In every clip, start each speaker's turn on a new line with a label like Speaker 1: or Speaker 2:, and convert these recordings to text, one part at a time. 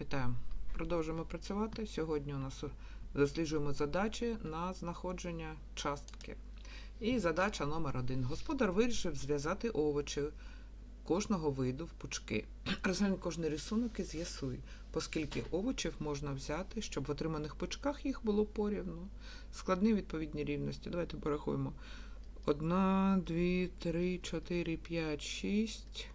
Speaker 1: Вітаю. Продовжуємо працювати. Сьогодні у нас досліджуємо задачі на знаходження частки. І задача номер один. Господар вирішив зв'язати овочі кожного виду в пучки. Розглянь кожний рисунок і з'ясуй, поскільки овочів можна взяти, щоб в отриманих пучках їх було порівну. Складні відповідні рівності. Давайте порахуємо. Одна, дві, три, чотири, п'ять, шість,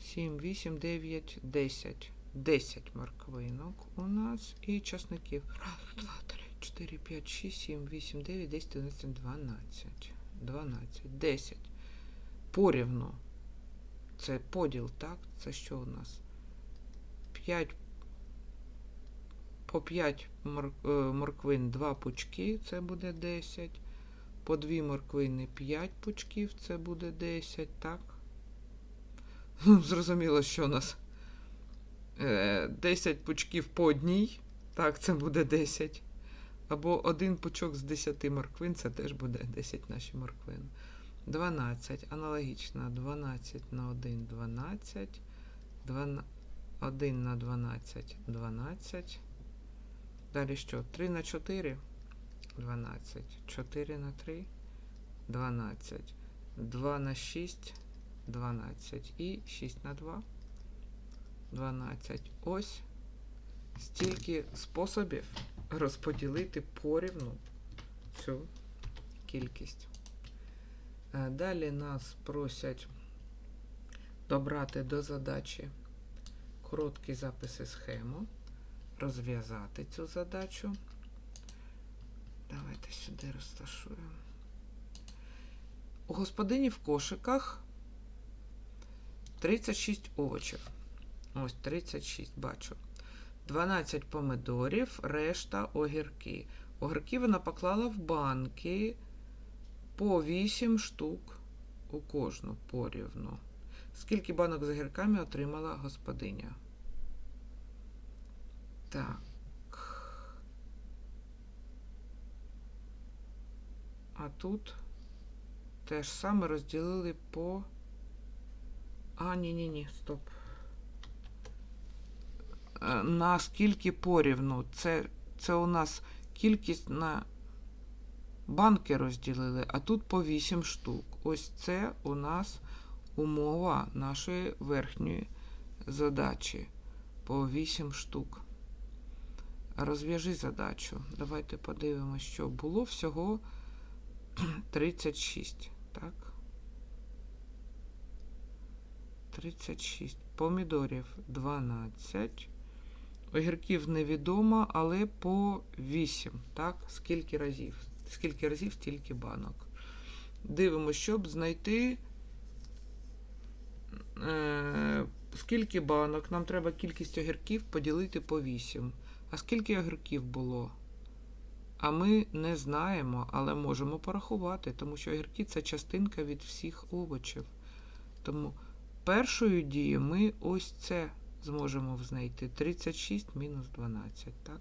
Speaker 1: сім, вісім, дев'ять, десять. 10 морквинок у нас і часників. Раз, два, три, 4, 5, 6, 7, 8, 9, 10, 11, 12. 12, 10. Порівну. Це поділ, так? Це що у нас? 5 по 5 мор, е, морквин 2 пучки, це буде 10. По 2 морквини 5 пучків, це буде 10, так? Зрозуміло, що у нас. Е, 10 пучків по одній, так, це буде 10. Або один пучок з 10 морквин, це теж буде 10 наші морквин. 12. Аналогічно. 12 на 1 12. 1 на 12 12. Далі що? 3 на 4 12. 4 на 3 12. 2 на 6 12. І 6 на 2 12. Ось стільки способів розподілити порівну цю кількість. Е, Далі нас просять добрати до задачі короткі записи схему, розв'язати цю задачу. Давайте сюди розташуємо. У господині в кошиках 36 овочів. Ось 36, бачу. 12 помидорів, решта огірки. Огірки вона поклала в банки по 8 штук у кожну порівну. Скільки банок з огірками отримала господиня? Так. А тут те ж саме розділили по. А, ні-ні-ні, стоп. Е, на скільки порівну. Це, це у нас кількість на банки розділили, а тут по 8 штук. Ось це у нас умова нашої верхньої задачі. По 8 штук. Розв'яжи задачу. Давайте подивимося, що було всього 36. Так. 36. Помідорів 12. Огірків невідомо, але по 8. Так? Скільки разів? Скільки разів, стільки банок. Дивимося, щоб знайти, е, скільки банок. Нам треба кількість огірків поділити по 8. А скільки огірків було? А ми не знаємо, але можемо порахувати, тому що огірки це частинка від всіх овочів. Тому першою дією ми ось це зможемо знайти 36 мінус 12, так?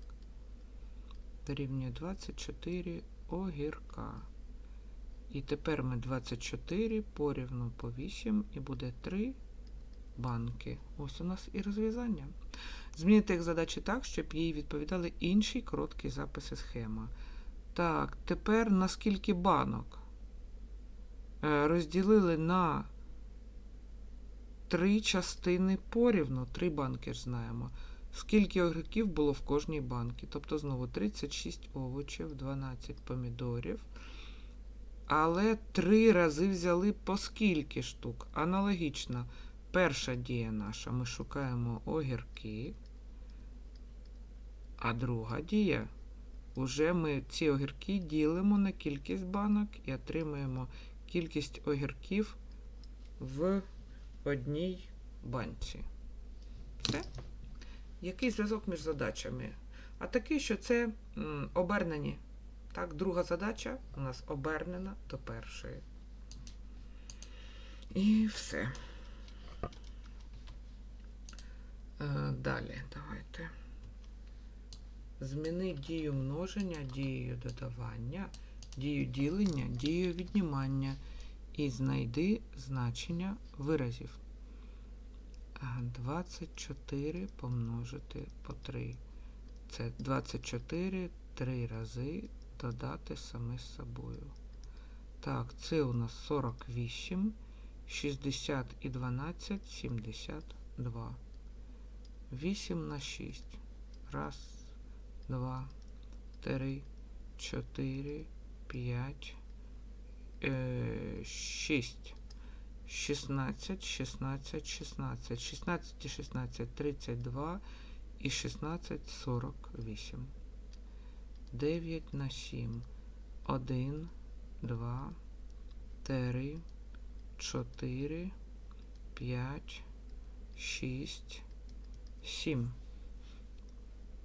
Speaker 1: Дорівнює 24 огірка. І тепер ми 24 порівну по 8 і буде 3 банки. Ось у нас і розв'язання. Змінити їх задачі так, щоб їй відповідали інші короткі записи схема. Так, тепер на скільки банок? Е, Розділили на три частини порівну, три банки ж знаємо. Скільки огірків було в кожній банці. Тобто знову 36 овочів, 12 помідорів. Але три рази взяли по скільки штук. Аналогічно, перша дія наша. Ми шукаємо огірки. А друга дія. Уже ми ці огірки ділимо на кількість банок і отримуємо кількість огірків в одній банці. Все. Який зв'язок між задачами? А такий, що це м, обернені. Так, друга задача у нас обернена до першої. І все. Е, далі, давайте. Зміни дію множення, дією додавання, дію ділення, дію віднімання і знайди значення виразів. Ага, 24 помножити по 3. Це 24 три рази додати саме з собою. Так, це у нас 48, 60 і 12, 72. 8 на 6. Раз, два, три, чотири, п'ять, е, шість. 16, 16, 16. 16 і 16, 32 і 16, 48. 9 на 7. 1, 2, 3, 4, 5, 6, 7.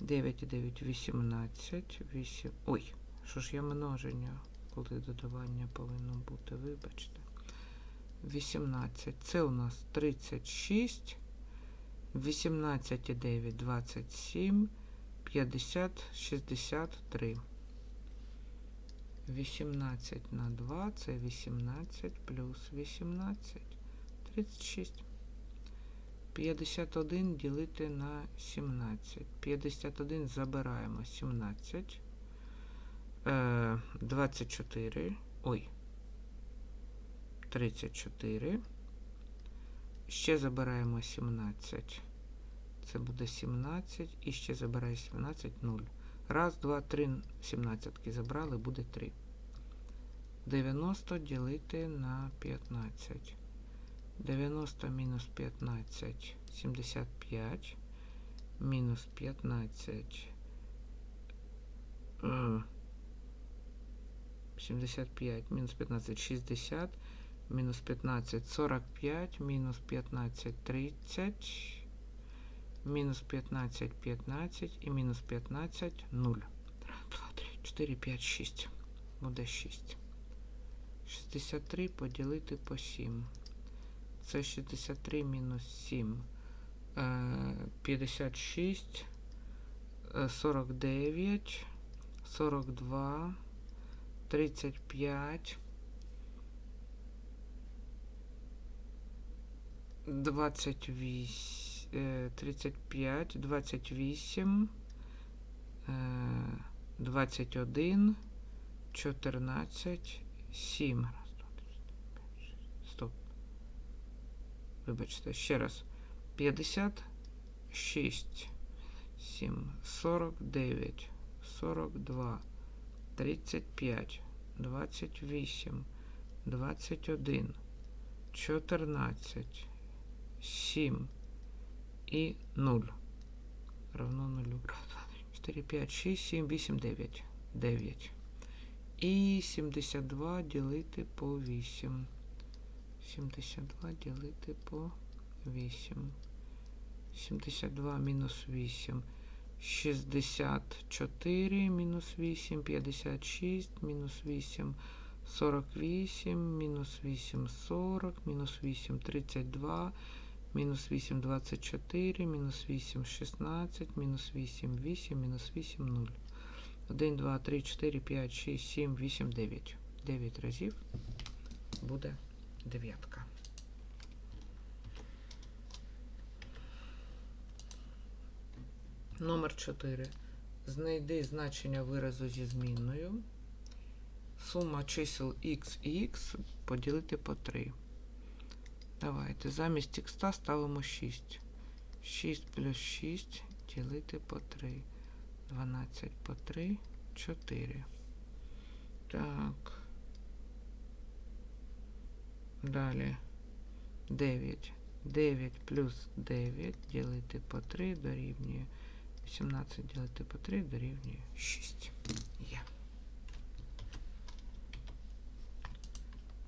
Speaker 1: 9 і 9, 18, 8. Ой, що ж я множення, коли додавання повинно бути, вибачте. 18. Це у нас 36. 18 і 9, 27, 50, 63. 18 на 2 це 18 плюс 18, 36. 51 ділити на 17. 51 забираємо 17. Е, 24. Ой. 34. Ще забираємо 17. Це буде 17. І ще забирає 17, 0. Раз, два, три, 17 забрали, буде 3. 90 ділити на 15. 90 мінус 15, 75. Мінус 15. Е, 75 мінус 15, 60. Мінус 15, 45. Мінус 15, 30. Мінус 15, 15. І мінус 15, 0. 2, 3, 4, 5, 6. Буде 6. 63 поділити по 7. Це 63 мінус 7. Е, 56. е, 49. 42. 35. 28, е, 35, 28, е, 21, 14, 7. Раз, два, три, чотири, п'ять, шість. Стоп. Вибачте, ще раз. 56, 7, 49, 42, 35, 28, 21, 14, 7 і 0. Равно 0. 4, 5, 6, 7, 8, 9. 9. І 72 ділити по 8. 72 ділити по 8. 72 мінус 8. 64 мінус 8, 56, мінус 8, 48, мінус 8, 40, мінус 8, 32, мінус 8, 24, мінус 8, 16, мінус 8, 8, мінус 8, 0. 1, 2, 3, 4, 5, 6, 7, 8, 9. 9 разів буде дев'ятка. Номер 4. Знайди значення виразу зі змінною. Сума чисел x і x поділити по 3. Давайте замість х ставимо 6. 6 плюс 6 ділити по 3. 12 по 3, 4. Так. Далі 9. 9 плюс 9 ділити по 3 дорівнює 18 ділити по 3 дорівнює 6. Є.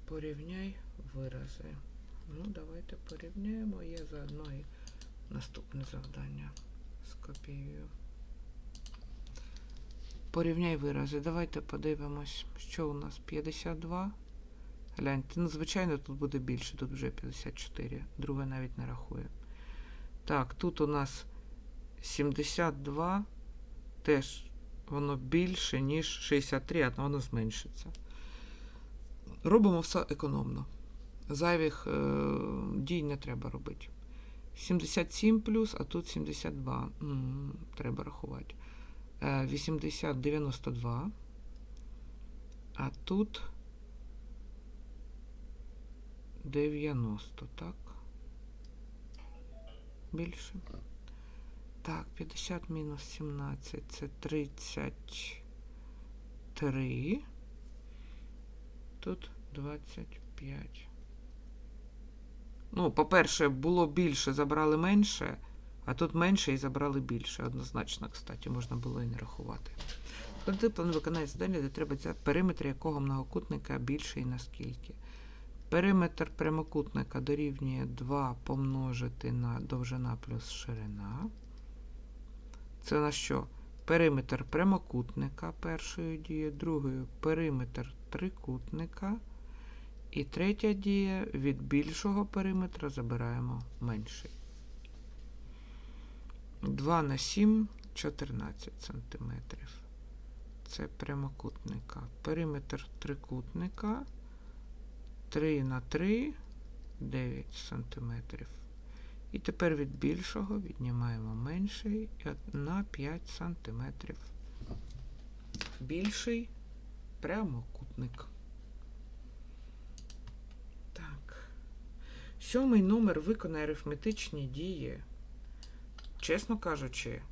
Speaker 1: Порівняй вирази. Ну, давайте порівняємо. Є заодно і наступне завдання. Скопіюю. Порівняй вирази. Давайте подивимось, що у нас 52. Гляньте, ну, звичайно, тут буде більше, тут вже 54. Друге навіть не рахує. Так, тут у нас 72 теж воно більше, ніж 63, а воно зменшиться. Робимо все економно. Зайвих е, дій не треба робити. 77 плюс, а тут 72. М, Треба рахувати. Е, 80, 92. А тут 90, так? Більше. Так, 50 мінус 17 це 33. Тут 25. Ну, по-перше, було більше, забрали менше, а тут менше і забрали більше. Однозначно, кстати, можна було і не рахувати. Коли план виконання завдання, де треба периметр якого многокутника більше і наскільки. Периметр прямокутника дорівнює 2 помножити на довжина плюс ширина. Це на що? Периметр прямокутника першою дією, другою периметр трикутника. І третя дія від більшого периметра забираємо менший. 2 на 7 14 сантиметрів. Це прямокутника. Периметр трикутника 3 на 3 9 сантиметрів. І тепер від більшого віднімаємо менший на 5 сантиметрів. Більший прямокутник. Так. Сьомий номер виконає арифметичні дії. Чесно кажучи,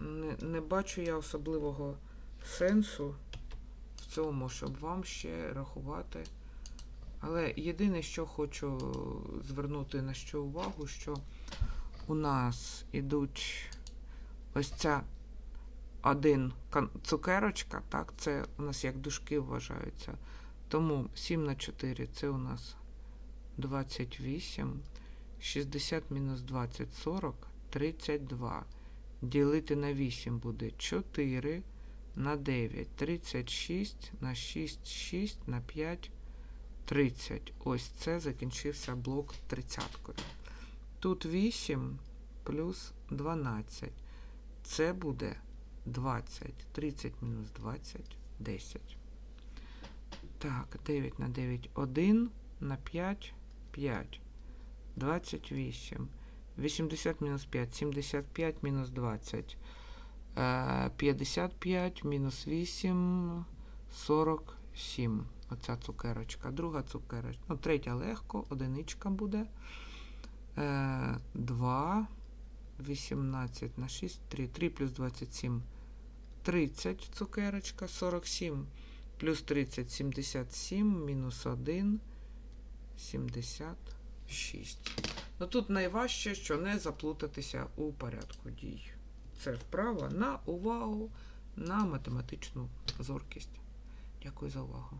Speaker 1: не, не бачу я особливого сенсу в цьому, щоб вам ще рахувати. Але єдине, що хочу звернути на що увагу, що у нас ідуть ось ця один цукерочка, так, це у нас як дужки вважаються. Тому 7 на 4 це у нас 28, 60 мінус 20 40, 32. Ділити на 8 буде 4, на 9 36, на 6 6, на 5 30. Ось це закінчився блок тридцяткою. Тут 8 плюс 12. Це буде 20. 30 мінус 20 10. Так, 9 на 9 1 на 5 5. 28. 80 мінус 5. 75 мінус 20. Е, 55 мінус 8 47. Оця цукерочка. Друга цукерочка. Ну, третя легко, одиничка буде. Е, 2, 18 на 6, 3. 3 плюс 27. 30 цукерочка. 47 плюс 30, 77, мінус 1, 76. Ну тут найважче, що не заплутатися у порядку дій. Це вправа на увагу, на математичну зоркість. Дякую за увагу.